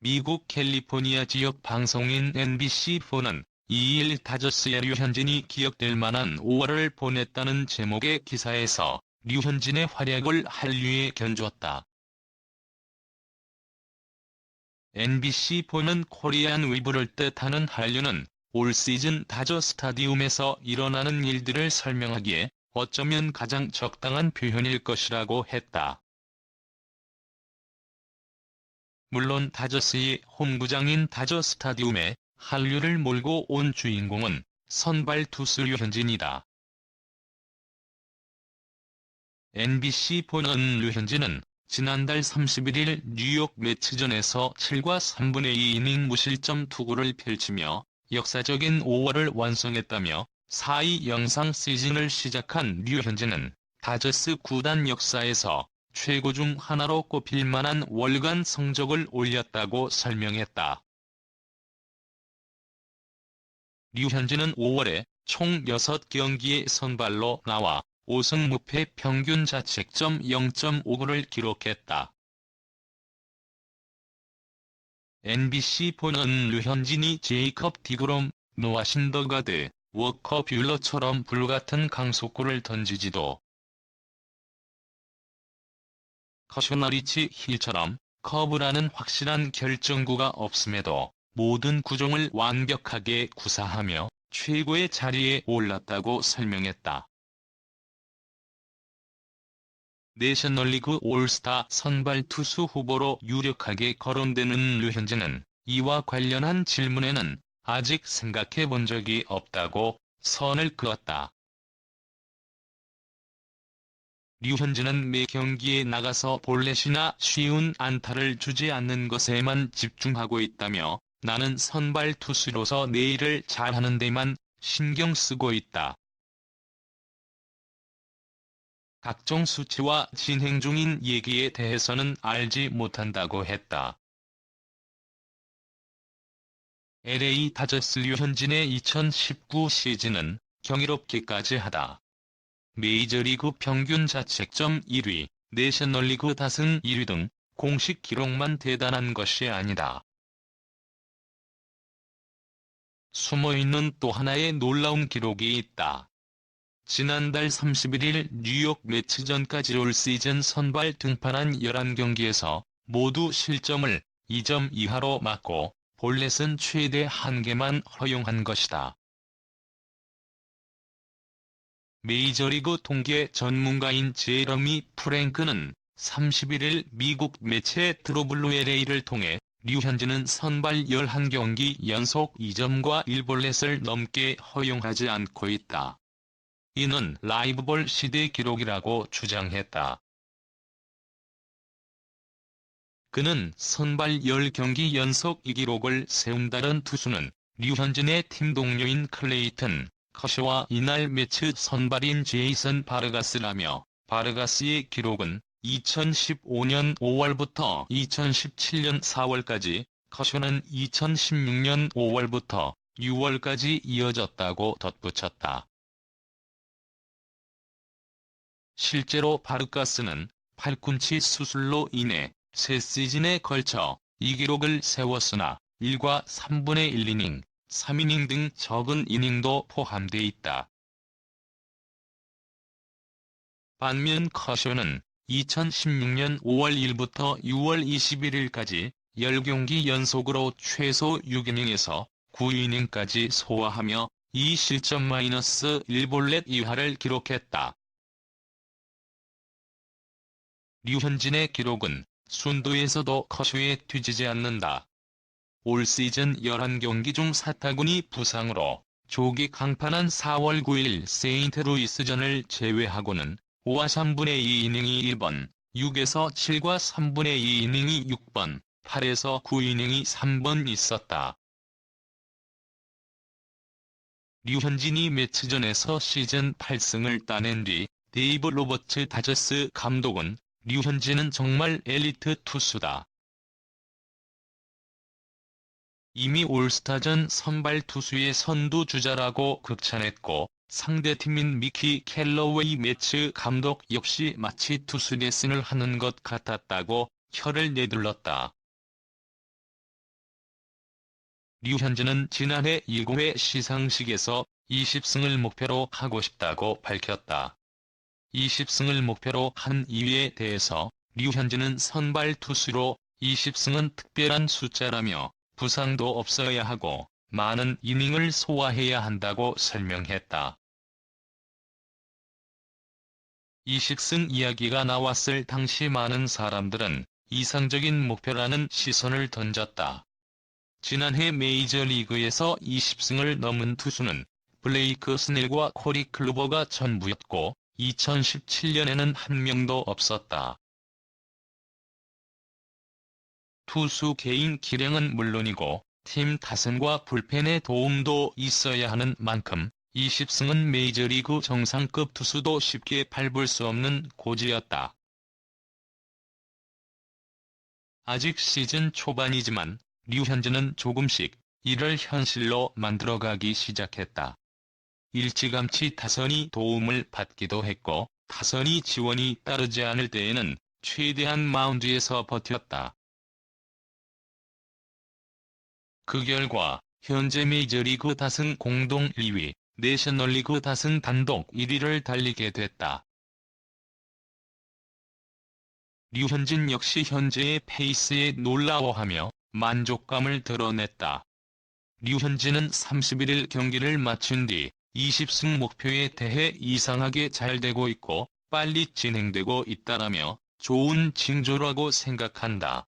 미국 캘리포니아 지역 방송인 NBC4는 2일 다저스의 류현진이 기억될 만한 5월을 보냈다는 제목의 기사에서 류현진의 활약을 한류에 견주었다. NBC4는 코리안 위브를 뜻하는 한류는 올 시즌 다저 스타디움에서 일어나는 일들을 설명하기에 어쩌면 가장 적당한 표현일 것이라고 했다. 물론 다저스의 홈구장인 다저 스타디움에 한류를 몰고 온 주인공은 선발 투수 류현진이다. NBC4는 류현진은 지난달 31일 뉴욕 매치전에서 7과 3분의 2 이닝 무실점 투구를 펼치며 역사적인 5월을 완성했다며 4위 영상 시즌을 시작한 류현진은 다저스 구단 역사에서 최고 중 하나로 꼽힐 만한 월간 성적을 올렸다고 설명했다. 류현진은 5월에 총 6경기에 선발로 나와 5승 무패 평균 자책점 0.59를 기록했다. NBC4는 류현진이 제이컵 디그롬, 노아 신더가드, 워커 뷰러처럼 불같은 강속구를 던지지도 커쇼너리치 힐처럼 커브라는 확실한 결정구가 없음에도 모든 구종을 완벽하게 구사하며 최고의 자리에 올랐다고 설명했다. 내셔널리그 올스타 선발 투수 후보로 유력하게 거론되는 류현진은 이와 관련한 질문에는 아직 생각해 본 적이 없다고 선을 그었다. 류현진은 매 경기에 나가서 볼넷이나 쉬운 안타를 주지 않는 것에만 집중하고 있다며 나는 선발 투수로서 내 일을 잘하는 데만 신경 쓰고 있다. 각종 수치와 진행 중인 얘기에 대해서는 알지 못한다고 했다. LA 다저스 류현진의 2019 시즌은 경이롭기까지 하다. 메이저리그 평균 자책점 1위, 내셔널리그 다승 1위 등 공식 기록만 대단한 것이 아니다. 숨어있는 또 하나의 놀라운 기록이 있다. 지난달 31일 뉴욕 매치전까지 올 시즌 선발 등판한 11경기에서 모두 실점을 2점 이하로 막고 볼넷은 최대 1개만 허용한 것이다. 메이저리그 통계 전문가인 제러미 프랭크는 31일 미국 매체 드로블루 LA를 통해 류현진은 선발 11경기 연속 2점과 1볼넷을 넘게 허용하지 않고 있다. 이는 라이브볼 시대 기록이라고 주장했다. 그는 선발 10경기 연속 이 기록을 세운 다른 투수는 류현진의 팀 동료인 클레이튼, 커쇼와 이날 매치 선발인 제이슨 바르가스라며 바르가스의 기록은 2015년 5월부터 2017년 4월까지, 커쇼는 2016년 5월부터 6월까지 이어졌다고 덧붙였다. 실제로 바르가스는 팔꿈치 수술로 인해 세 시즌에 걸쳐 이 기록을 세웠으나 1과 3분의 1이닝, 3이닝 등 적은 이닝도 포함돼 있다. 반면 커쇼는 2016년 5월 1일부터 6월 21일까지 10경기 연속으로 최소 6이닝에서 9이닝까지 소화하며 2실점 마이너스 1볼넷 이하를 기록했다. 류현진의 기록은 순도에서도 커쇼에 뒤지지 않는다. 올 시즌 11경기 중 사타구니 부상으로 조기 강판한 4월 9일 세인트루이스전을 제외하고는 5와 3분의 2 이닝이 1번, 6에서 7과 3분의 2 이닝이 6번, 8에서 9 이닝이 3번 있었다. 류현진이 매치 전에서 시즌 8승을 따낸 뒤 데이브 로버츠 다저스 감독은 류현진은 정말 엘리트 투수다. 이미 올스타전 선발 투수의 선두주자라고 극찬했고 상대팀인 미키 캘러웨이 매치 감독 역시 마치 투수 레슨을 하는 것 같았다고 혀를 내둘렀다. 류현진은 지난해 1구회 시상식에서 20승을 목표로 하고 싶다고 밝혔다. 20승을 목표로 한 이유에 대해서 류현진은 선발 투수로 20승은 특별한 숫자라며 부상도 없어야 하고 많은 이닝을 소화해야 한다고 설명했다. 20승 이야기가 나왔을 당시 많은 사람들은 이상적인 목표라는 시선을 던졌다. 지난해 메이저리그에서 20승을 넘은 투수는 블레이크 스넬과 코리 클루버가 전부였고 2017년에는 한 명도 없었다. 투수 개인 기량은 물론이고 팀 타선과 불펜의 도움도 있어야 하는 만큼 20승은 메이저리그 정상급 투수도 쉽게 밟을 수 없는 고지였다. 아직 시즌 초반이지만 류현진은 조금씩 이를 현실로 만들어가기 시작했다. 일찌감치 타선이 도움을 받기도 했고 타선이 지원이 따르지 않을 때에는 최대한 마운드에서 버텼다. 그 결과 현재 메이저리그 다승 공동 1위, 내셔널리그 다승 단독 1위를 달리게 됐다. 류현진 역시 현재의 페이스에 놀라워하며 만족감을 드러냈다. 류현진은 31일 경기를 마친 뒤 20승 목표에 대해 이상하게 잘 되고 있고 빨리 진행되고 있다라며 좋은 징조라고 생각한다.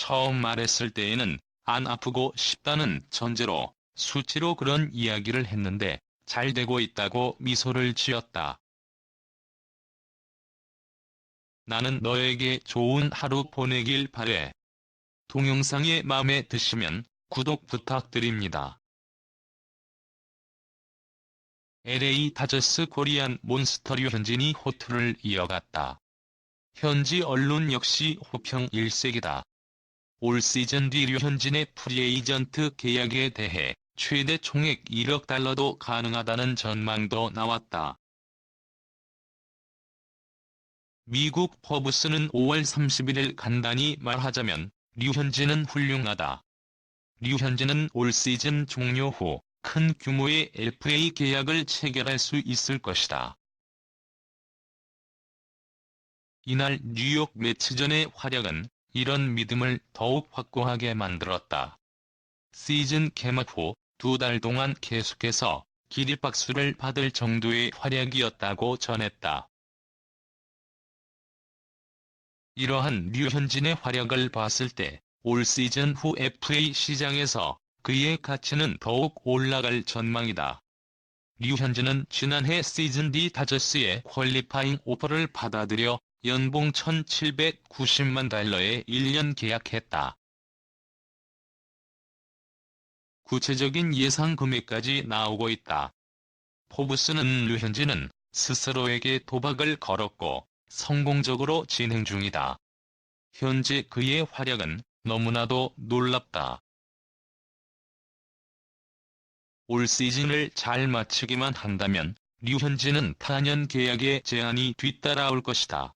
처음 말했을 때에는 안 아프고 싶다는 전제로 수치로 그런 이야기를 했는데 잘 되고 있다고 미소를 지었다. 나는 너에게 좋은 하루 보내길 바래. 동영상이 마음에 드시면 구독 부탁드립니다. LA 다저스 코리안 몬스터 류 현진이 호투를 이어갔다. 현지 언론 역시 호평 일색이다. 올 시즌 뒤 류현진의 프리에이전트 계약에 대해 최대 총액 1억 달러도 가능하다는 전망도 나왔다. 미국 퍼브스는 5월 31일 간단히 말하자면 류현진은 훌륭하다. 류현진은 올 시즌 종료 후 큰 규모의 FA 계약을 체결할 수 있을 것이다. 이날 뉴욕 매치전의 활약은 이런 믿음을 더욱 확고하게 만들었다. 시즌 개막 후 두 달 동안 계속해서 기립박수를 받을 정도의 활약이었다고 전했다. 이러한 류현진의 활약을 봤을 때 올 시즌 후 FA 시장에서 그의 가치는 더욱 올라갈 전망이다. 류현진은 지난해 시즌 D 다저스의 퀄리파잉 오퍼를 받아들여 연봉 1,790만 달러에 1년 계약했다. 구체적인 예상 금액까지 나오고 있다. 포브스는 류현진은 스스로에게 도박을 걸었고 성공적으로 진행 중이다. 현재 그의 활약은 너무나도 놀랍다. 올 시즌을 잘 마치기만 한다면 류현진은 타년 계약의 제한이 뒤따라올 것이다.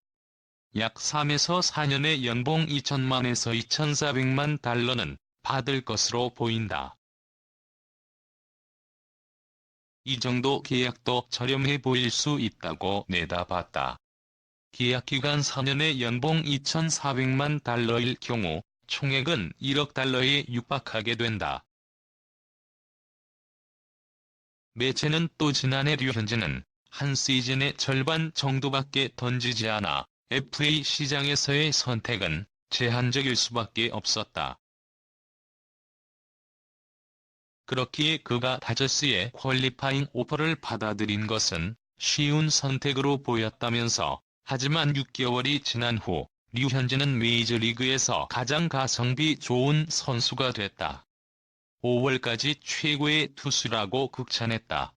약 3에서 4년의 연봉 2천만에서 2,400만 달러는 받을 것으로 보인다. 이 정도 계약도 저렴해 보일 수 있다고 내다봤다. 계약 기간 4년의 연봉 2,400만 달러일 경우 총액은 1억 달러에 육박하게 된다. 매체는 또 지난해 류현진은 한 시즌의 절반 정도밖에 던지지 않아 FA 시장에서의 선택은 제한적일 수밖에 없었다. 그렇기에 그가 다저스의 퀄리파잉 오퍼를 받아들인 것은 쉬운 선택으로 보였다면서 하지만 6개월이 지난 후 류현진은 메이저리그에서 가장 가성비 좋은 선수가 됐다. 5월까지 최고의 투수라고 극찬했다.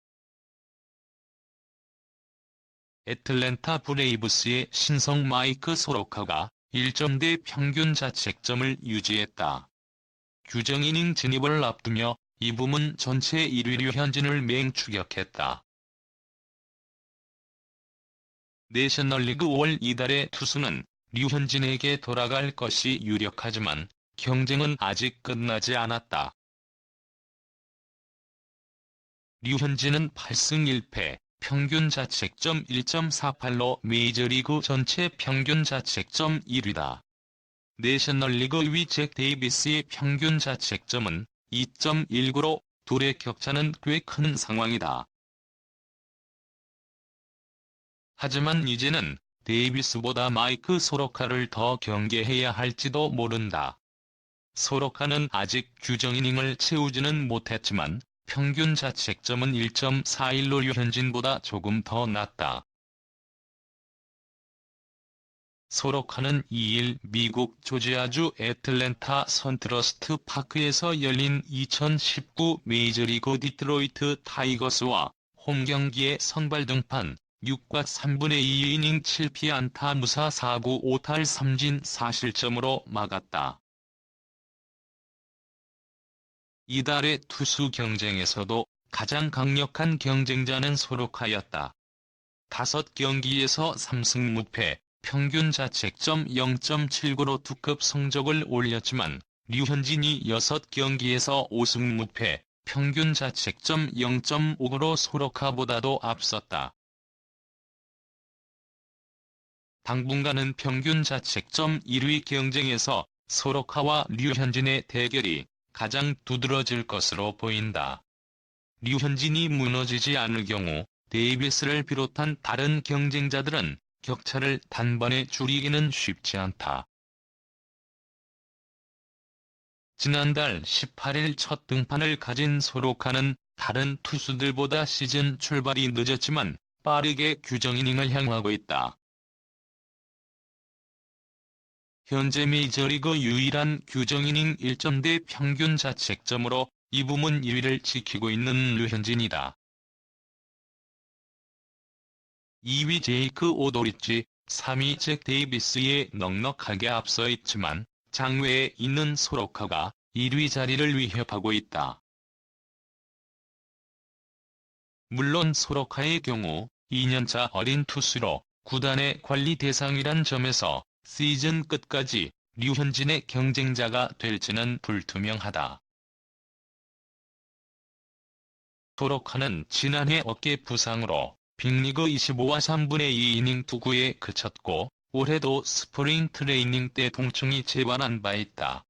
애틀랜타 브레이브스의 신성 마이크 소로카가 1점대 평균 자책점을 유지했다. 규정 이닝 진입을 앞두며 이 부문 전체 1위 류 현진을 맹추격했다. 내셔널리그 5월 이달의 투수는 류현진에게 돌아갈 것이 유력하지만 경쟁은 아직 끝나지 않았다. 류현진은 8승 1패, 평균 자책점 1.48로 메이저리그 전체 평균 자책점 1위다. 내셔널리그 2위 잭 데이비스의 평균 자책점은 2.19로 둘의 격차는 꽤 큰 상황이다. 하지만 이제는 데이비스보다 마이크 소로카를 더 경계해야 할지도 모른다. 소로카는 아직 규정 이닝을 채우지는 못했지만 평균 자책점은 1.41로 류현진보다 조금 더 낮다. 소로카는 2일 미국 조지아주 애틀랜타 선트러스트 파크에서 열린 2019 메이저리그 디트로이트 타이거스와 홈 경기에 선발 등판 6과 3분의 2이닝 7피 안타 무사 4구 5탈 3진 4실점으로 막았다. 이달의 투수 경쟁에서도 가장 강력한 경쟁자는 소로카였다. 5경기에서 3승 무패, 평균 자책점 0.79로 두급 성적을 올렸지만 류현진이 6경기에서 5승 무패, 평균 자책점 0.5로 소로카보다도 앞섰다. 당분간은 평균 자책점 1위 경쟁에서 소로카와 류현진의 대결이 가장 두드러질 것으로 보인다. 류현진이 무너지지 않을 경우 데이비스를 비롯한 다른 경쟁자들은 격차를 단번에 줄이기는 쉽지 않다. 지난달 18일 첫 등판을 가진 소로카는 다른 투수들보다 시즌 출발이 늦었지만 빠르게 규정 이닝을 향하고 있다. 현재 메이저리그 유일한 규정이닝 1점대 평균 자책점으로 이 부문 1위를 지키고 있는 류현진이다. 2위 제이크 오도리치, 3위 잭 데이비스에 넉넉하게 앞서 있지만 장외에 있는 소로카가 1위 자리를 위협하고 있다. 물론 소로카의 경우 2년차 어린 투수로 구단의 관리 대상이란 점에서 시즌 끝까지 류현진의 경쟁자가 될지는 불투명하다. 소로카는 지난해 어깨 부상으로 빅리그 25와 3분의 2 이닝 투구에 그쳤고 올해도 스프링 트레이닝 때 통증이 재발한 바 있다.